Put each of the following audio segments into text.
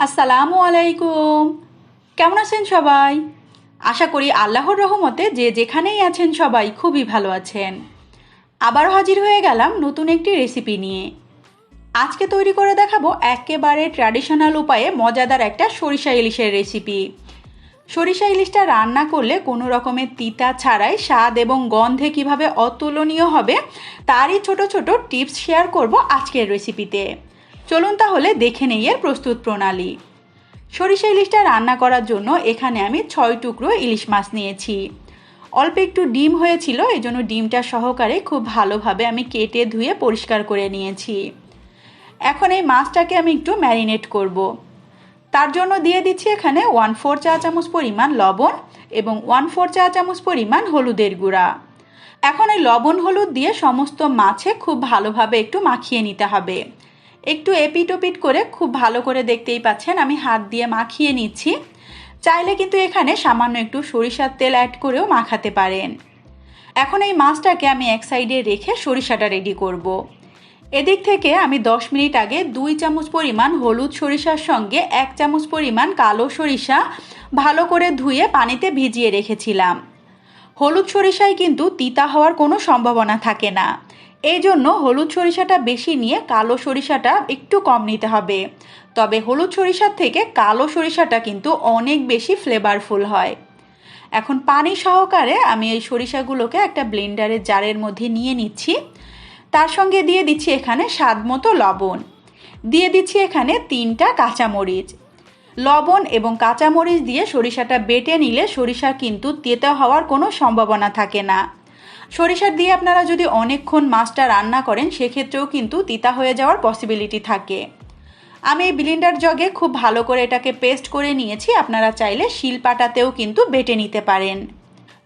আসসালামু আলাইকুম। কেমন আছেন সবাই? আশা করি আল্লাহর রহমতে যে যেখানেই আছেন সবাই খুবই ভালো আছেন। আবারও হাজির হয়ে গেলাম নতুন একটি রেসিপি নিয়ে। আজকে তৈরি করে দেখাবো একেবারে ট্র্যাডিশনাল উপায়ে মজাদার একটা সরিষা ইলিশের রেসিপি সরিষা ইলিশটা রান্না করলে কোনো রকমের তিতা ছাড়াই স্বাদ এবং গন্ধে কীভাবে অতুলনীয় হবে, তারই ছোট ছোট টিপস শেয়ার করব আজকের রেসিপিতে চলুন তাহলে দেখে নেই এর প্রস্তুত প্রণালী। সরিষা ইলিশটা রান্না করার জন্য এখানে আমি ছয় টুকরো ইলিশ মাছ নিয়েছি। অল্প একটু ডিম হয়েছিল এই জন্য ডিমটা সহকারে খুব ভালোভাবে আমি কেটে ধুয়ে পরিষ্কার করে নিয়েছি। এখন এই মাছটাকে আমি একটু ম্যারিনেট করব। তার জন্য দিয়ে দিচ্ছি এখানে ওয়ান ফোর চা চামচ পরিমাণ লবণ এবং ওয়ান ফোর চা চামচ পরিমাণ হলুদের গুঁড়া। এখন এই লবণ হলুদ দিয়ে সমস্ত মাছে খুব ভালোভাবে একটু মাখিয়ে নিতে হবে। একটু এপিট ওপিট করে খুব ভালো করে দেখতেই পাচ্ছেন, আমি হাত দিয়ে মাখিয়ে নিচ্ছি। চাইলে কিন্তু এখানে সামান্য একটু সরিষার তেল অ্যাড করেও মাখাতে পারেন। এখন এই মাছটাকে আমি এক সাইডে রেখে সরিষাটা রেডি করব। এদিক থেকে আমি 10 মিনিট আগে দুই চামচ পরিমাণ হলুদ সরিষার সঙ্গে এক চামচ পরিমাণ কালো সরিষা ভালো করে ধুয়ে পানিতে ভিজিয়ে রেখেছিলাম। হলুদ সরিষায় কিন্তু তিতা হওয়ার কোনো সম্ভাবনা থাকে না। এই জন্য হলুদ সরিষাটা বেশি নিয়ে কালো সরিষাটা একটু কম নিতে হবে। তবে হলুদ সরিষার থেকে কালো সরিষাটা কিন্তু অনেক বেশি ফ্লেভারফুল হয়। এখন পানি সহকারে আমি এই সরিষাগুলোকে একটা ব্লেন্ডারের জারের মধ্যে নিয়ে নিচ্ছি। তার সঙ্গে দিয়ে দিচ্ছি এখানে স্বাদ মতো লবণ। দিয়ে দিচ্ছি এখানে তিনটা কাঁচামরিচ। লবণ এবং কাঁচামরিচ দিয়ে সরিষাটা বেটে নিলে সরিষা কিন্তু তেতো হওয়ার কোনো সম্ভাবনা থাকে না। সরিষার দিয়ে আপনারা যদি অনেকক্ষণ মাছটা রান্না করেন, সেক্ষেত্রেও কিন্তু তিতা হয়ে যাওয়ার পসিবিলিটি থাকে। আমি এই ব্লিন্ডার জগে খুব ভালো করে এটাকে পেস্ট করে নিয়েছি। আপনারা চাইলে শিলপাটাতেও কিন্তু বেটে নিতে পারেন।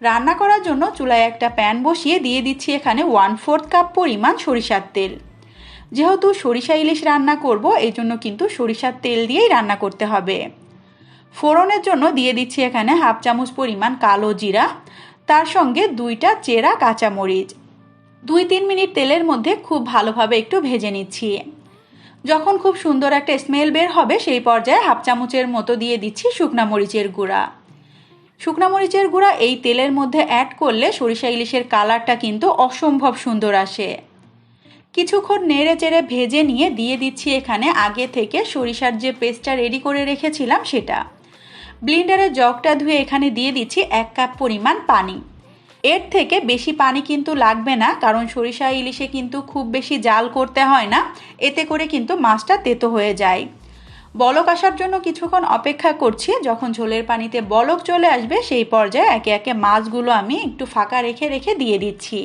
রান্না করার জন্য চুলায় একটা প্যান বসিয়ে দিয়ে দিচ্ছি এখানে ওয়ান ফোর্থ কাপ পরিমাণ সরিষার তেল। যেহেতু সরিষা ইলিশ রান্না করব, এই জন্য কিন্তু সরিষার তেল দিয়েই রান্না করতে হবে। ফোড়নের জন্য দিয়ে দিচ্ছি এখানে হাফ চামচ পরিমাণ কালো জিরা তার সঙ্গে দুইটা চেরা কাঁচামরিচ। দুই তিন মিনিট তেলের মধ্যে খুব ভালোভাবে একটু ভেজে নিচ্ছি। যখন খুব সুন্দর একটা স্মেল বের হবে, সেই পর্যায়ে হাফ চামচের মতো দিয়ে দিচ্ছি শুকনা মরিচের গুঁড়া। শুকনা মরিচের গুঁড়া এই তেলের মধ্যে অ্যাড করলে সরিষা ইলিশের কালারটা কিন্তু অসম্ভব সুন্দর আসে। কিছুক্ষণ নেড়ে চেড়ে ভেজে নিয়ে দিয়ে দিচ্ছি এখানে আগে থেকে সরিষার যে পেস্টটা রেডি করে রেখেছিলাম সেটা। ব্লিন্ডারের জগটা ধুয়ে এখানে দিয়ে দিচ্ছি এক কাপ পরিমাণ পানি। এর থেকে বেশি পানি কিন্তু লাগবে না, কারণ সরিষা ইলিশে কিন্তু খুব বেশি জাল করতে হয় না, এতে করে কিন্তু মাছটা তেতো হয়ে যায়। বলক আসার জন্য কিছুক্ষণ অপেক্ষা করছি, যখন ঝোলের পানিতে বলক চলে আসবে, সেই পর্যায়ে একে একে মাছগুলো আমি একটু ফাঁকা রেখে রেখে দিয়ে দিচ্ছি।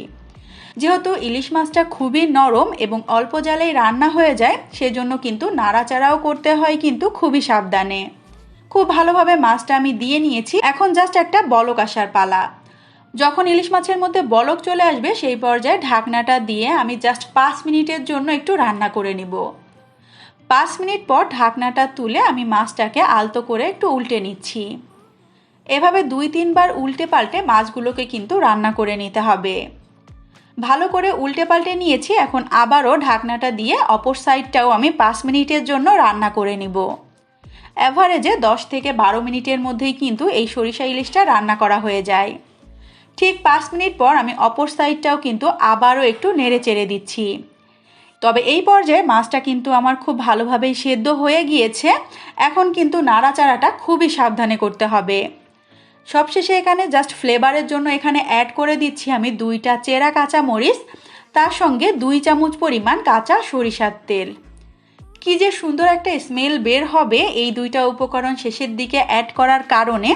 যেহেতু ইলিশ মাছটা খুবই নরম এবং অল্প জালেই রান্না হয়ে যায়, সেজন্য কিন্তু নাড়াচাড়াও করতে হয় কিন্তু খুবই সাবধানে। খুব ভালোভাবে মাছটা আমি দিয়ে নিয়েছি। এখন জাস্ট একটা বলক আসার পালা। যখন ইলিশ মাছের মধ্যে বলক চলে আসবে, সেই পর্যায়ে ঢাকনাটা দিয়ে আমি জাস্ট পাঁচ মিনিটের জন্য একটু রান্না করে নিব। পাঁচ মিনিট পর ঢাকনাটা তুলে আমি মাছটাকে আলতো করে একটু উল্টে নিচ্ছি। এভাবে দুই তিনবার উল্টে পাল্টে মাছগুলোকে কিন্তু রান্না করে নিতে হবে। ভালো করে উল্টে পাল্টে নিয়েছি, এখন আবারও ঢাকনাটা দিয়ে অপর সাইডটাও আমি পাঁচ মিনিটের জন্য রান্না করে নিব। অ্যাভারেজে দশ থেকে বারো মিনিটের মধ্যেই কিন্তু এই সরিষা ইলিশটা রান্না করা হয়ে যায়। ঠিক পাঁচ মিনিট পর আমি অপর সাইডটাও কিন্তু আবারও একটু নেড়ে চেড়ে দিচ্ছি। তবে এই পর্যায়ে মাছটা কিন্তু আমার খুব ভালোভাবেই সেদ্ধ হয়ে গিয়েছে। এখন কিন্তু নাড়াচাড়াটা খুবই সাবধানে করতে হবে। সবশেষে এখানে জাস্ট ফ্লেভারের জন্য এখানে অ্যাড করে দিচ্ছি আমি দুইটা চেরা কাঁচা মরিচ তার সঙ্গে দুই চামচ পরিমাণ কাঁচা সরিষার তেল। কি যে সুন্দর একটা স্মেল বের হবে এই দুইটা উপকরণ শেষের দিকে অ্যাড করার কারণে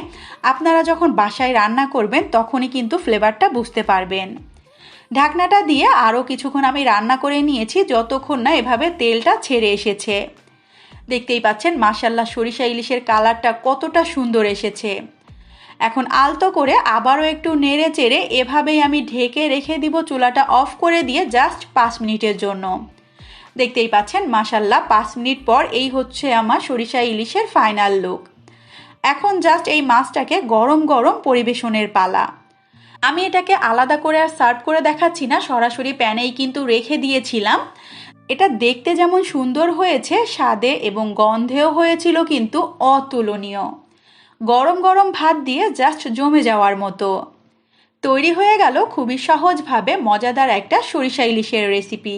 আপনারা যখন বাসায় রান্না করবেন তখনই কিন্তু ফ্লেভারটা বুঝতে পারবেন। ঢাকনাটা দিয়ে আরও কিছুক্ষণ আমি রান্না করে নিয়েছি যতক্ষণ না এভাবে তেলটা ছেড়ে এসেছে। দেখতেই পাচ্ছেন মাসাল্লা সরিষা ইলিশের কালারটা কতটা সুন্দর এসেছে। এখন আলতো করে আবারও একটু নেড়ে চেড়ে এভাবেই আমি ঢেকে রেখে দিব চুলাটা অফ করে দিয়ে জাস্ট পাঁচ মিনিটের জন্য। দেখতেই পাচ্ছেন মাসাল্লাহ পাঁচ মিনিট পর এই হচ্ছে আমার সরিষা ইলিশের ফাইনাল লুক এখন জাস্ট এই মাছটাকে গরম গরম পরিবেশনের পালা। আমি এটাকে আলাদা করে আর সার্ভ করে দেখাচ্ছি না, সরাসরি প্যানেই কিন্তু রেখে দিয়েছিলাম। এটা দেখতে যেমন সুন্দর হয়েছে, স্বাদে এবং গন্ধেও হয়েছিল কিন্তু অতুলনীয়। গরম গরম ভাত দিয়ে জাস্ট জমে যাওয়ার মতো। তৈরি হয়ে গেল খুবই সহজভাবে মজাদার একটা সরিষা ইলিশের রেসিপি